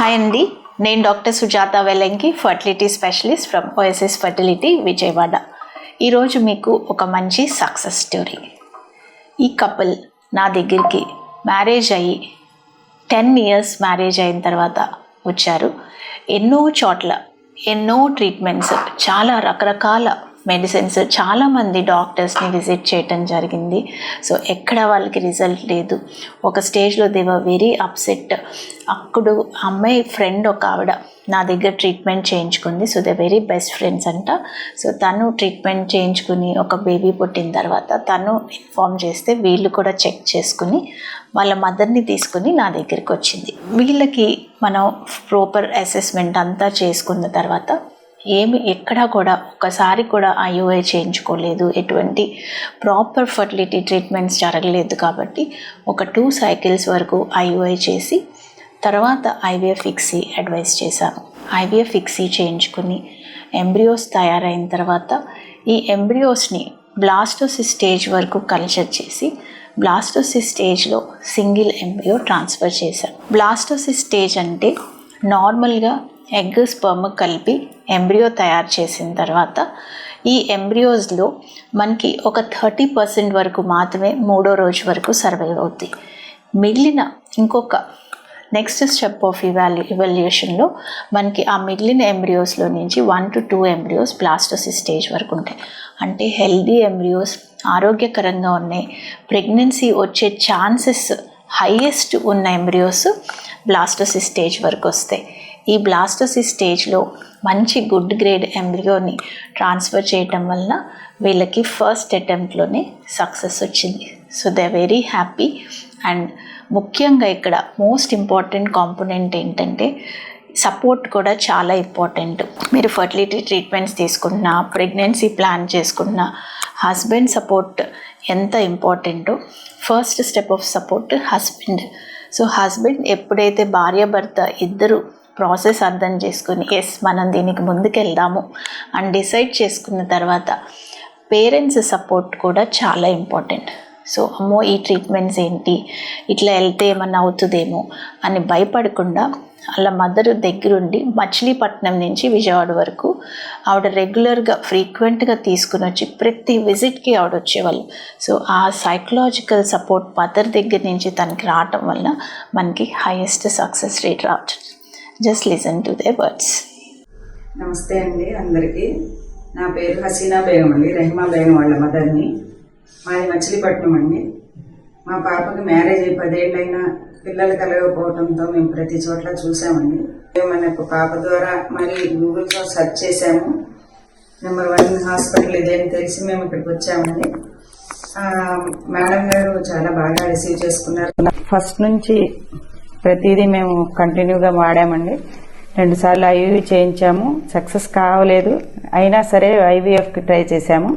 Hi అండి నేను doctor Sujatha Velanki fertility specialist from OSS fertility Vijayawada. ఈరోజు మీకు ఒక మంచి సక్సెస్ స్టోరీ. ఈ కపుల్ నా దగ్గరికి మ్యారేజ్ అయ్యి టెన్ ఇయర్స్ మ్యారేజ్ అయిన తర్వాత వచ్చారు. ఎన్నో చోట్ల ఎన్నో ట్రీట్మెంట్స్ చాలా రకరకాల మెడిసిన్స్ చాలామంది డాక్టర్స్ని విజిట్ చేయటం జరిగింది. సో ఎక్కడ వాళ్ళకి రిజల్ట్ లేదు. ఒక స్టేజ్లో దేవర్ వెరీ అప్సెట్ అప్పుడు అమ్మాయి ఫ్రెండ్ ఒక ఆవిడ నా దగ్గర treatment చేయించుకుంది. So they very best friends అంట. సో తను ట్రీట్మెంట్ చేయించుకుని ఒక బేబీ పుట్టిన తర్వాత తను ఇన్ఫామ్ చేస్తే వీళ్ళు కూడా చెక్ చేసుకుని వాళ్ళ మదర్ని తీసుకుని నా దగ్గరికి వచ్చింది. వీళ్ళకి మనం ప్రాపర్ అసెస్మెంట్ అంతా చేసుకున్న తర్వాత ఏమి ఎక్కడా కూడా ఒక్కసారి కూడా ఐఓఐ చేయించుకోలేదు. ఎటువంటి ప్రాపర్ ఫర్టిలిటీ ట్రీట్మెంట్స్ జరగలేదు కాబట్టి ఒక టూ సైకిల్స్ వరకు ఐఓఐ చేసి తర్వాత ఐవీఎఫ్ ఫిక్సీ అడ్వైస్ చేశాను. ఐవీఎఫ్ ఫిక్సీ చేయించుకుని ఎంబ్రియోస్ తయారైన తర్వాత ఈ ఎంబ్రియోస్ని బ్లాస్టోసిస్ స్టేజ్ వరకు కల్చర్ చేసి బ్లాస్టోసిస్ స్టేజ్లో సింగిల్ ఎంబ్రియో ట్రాన్స్ఫర్ చేశాను. బ్లాస్టోసిస్ స్టేజ్ అంటే నార్మల్గా ఎగ్ స్పర్మ్ కలిపి ఎంబ్రియో తయారు చేసిన తర్వాత ఈ ఎంబ్రియోస్లో మనకి ఒక థర్టీ పర్సెంట్ వరకు మాత్రమే మూడో రోజు వరకు సర్వైవ్ అవుతాయి మిగిలిన ఇంకొక నెక్స్ట్ స్టెప్ ఆఫ్ ఇవాల్యూ ఇవాల్యుయేషన్లో మనకి ఆ మిగిలిన ఎంబ్రియోస్లో నుంచి one to two embryos blastocyst stage వరకు ఉంటాయి. అంటే హెల్దీ ఎంబ్రియోస్ ఆరోగ్యకరంగా ఉన్నాయి ప్రెగ్నెన్సీ వచ్చే ఛాన్సెస్ హైయెస్ట్ ఉన్న ఎంబ్రియోస్ బ్లాస్టోసిస్ స్టేజ్ వరకు వస్తాయి. ఈ బ్లాస్టోసిస్ స్టేజ్లో మంచి గుడ్ గ్రేడ్ ఎంబ్రియోని ట్రాన్స్ఫర్ చేయటం వలన వీళ్ళకి ఫస్ట్ అటెంప్ట్లోనే సక్సెస్ వచ్చింది. So they very happy. And ముఖ్యంగా ఇక్కడ మోస్ట్ ఇంపార్టెంట్ కాంపోనెంట్ ఏంటంటే సపోర్ట్ కూడా చాలా ఇంపార్టెంట్. మీరు ఫర్టిలిటీ ట్రీట్మెంట్స్ తీసుకున్నా ప్రెగ్నెన్సీ ప్లాన్ చేసుకున్నా హస్బెండ్ సపోర్ట్ ఎంత ఇంపార్టెంటో first step of support husband. So husband ఎప్పుడైతే భార్య భర్త ఇద్దరు ప్రాసెస్ అర్థం చేసుకుని ఎస్ మనం దీనికి ముందుకెళ్దాము అని డిసైడ్ చేసుకున్న తర్వాత పేరెంట్స్ సపోర్ట్ కూడా చాలా ఇంపార్టెంట్. సో అమ్మో ఈ ట్రీట్మెంట్స్ ఏంటి? ఇట్లా వెళ్తే ఏమన్నా అవుతుందేమో? అని భయపడకుండా వాళ్ళ మదర్ దగ్గరుండి మచిలీపట్నం నుంచి విజయవాడ వరకు ఆవిడ రెగ్యులర్గా ఫ్రీక్వెంట్గా తీసుకుని వచ్చి ప్రతి విజిట్కి ఆవిడ వచ్చేవాళ్ళు. సో ఆ సైకలాజికల్ సపోర్ట్ మదర్ దగ్గర నుంచి తనకి రావటం వల్ల మనకి హైయెస్ట్ సక్సెస్ రేట్ రావచ్చు. Just listen to the words నమస్తే అండి అందరికీ. నా పేరు హసీనా బేగం అండి రహిమా బేగం వాళ్ళ మదర్ని. మాది మచిలీపట్నం అండి. మా పాపకి మ్యారేజ్ అయి పదేళ్ళైనా పిల్లలు కలగకపోవడంతో మేము ప్రతి చోట్ల చూసామండి మనకు పాప ద్వారా మరి గూగుల్లో సెర్చ్ చేసాము నెంబర్ వన్ హాస్పిటల్ ఇదేని తెలిసి మేము ఇక్కడికి వచ్చామండి. మేడం గారు చాలా బాగా రిసీవ్ చేసుకున్నారు. ఫస్ట్ నుంచి ప్రతిదీ మేము కంటిన్యూగా వాడామండి. రెండు సార్లు ఐవీ చేయించాము. సక్సెస్ కావలేదు. అయినా సరే ఐవీఎఫ్కి ట్రై చేశాము.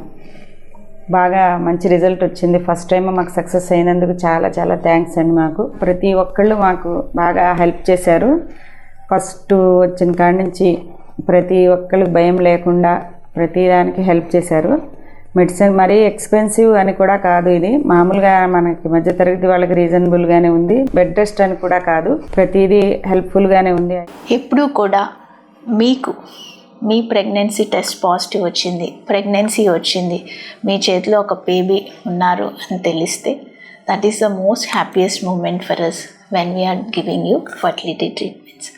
బాగా మంచి రిజల్ట్ వచ్చింది. ఫస్ట్ టైం మాకు సక్సెస్ అయినందుకు చాలా చాలా థ్యాంక్స్ అండి మాకు. ప్రతి ఒక్కళ్ళు మాకు బాగా హెల్ప్ చేశారు. ఫస్ట్ వచ్చిన కాడి నుంచి ప్రతి ఒక్కరికి భయం లేకుండా ప్రతిదానికి హెల్ప్ చేశారు. మెడిసిన్ మరీ ఎక్స్పెన్సివ్ అని కూడా కాదు ఇది. మామూలుగా మనకి మధ్య తరగతి వాళ్ళకి రీజనబుల్గానే ఉంది. బెడ్ రెస్ట్ అని కూడా కాదు. ప్రతిదీ హెల్ప్ఫుల్గానే ఉంది. ఎప్పుడూ కూడా మీకు మీ ప్రెగ్నెన్సీ టెస్ట్ పాజిటివ్ వచ్చింది. ప్రెగ్నెన్సీ వచ్చింది. మీ చేతిలో ఒక బేబీ ఉన్నారు అని తెలిస్తే that is the most happiest moment for us when we are giving you fertility treatments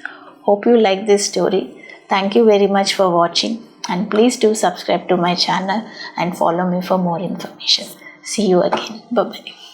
hope you like this story thank you very much for watching and please do subscribe to my channel and follow me for more information. See you again. Bye bye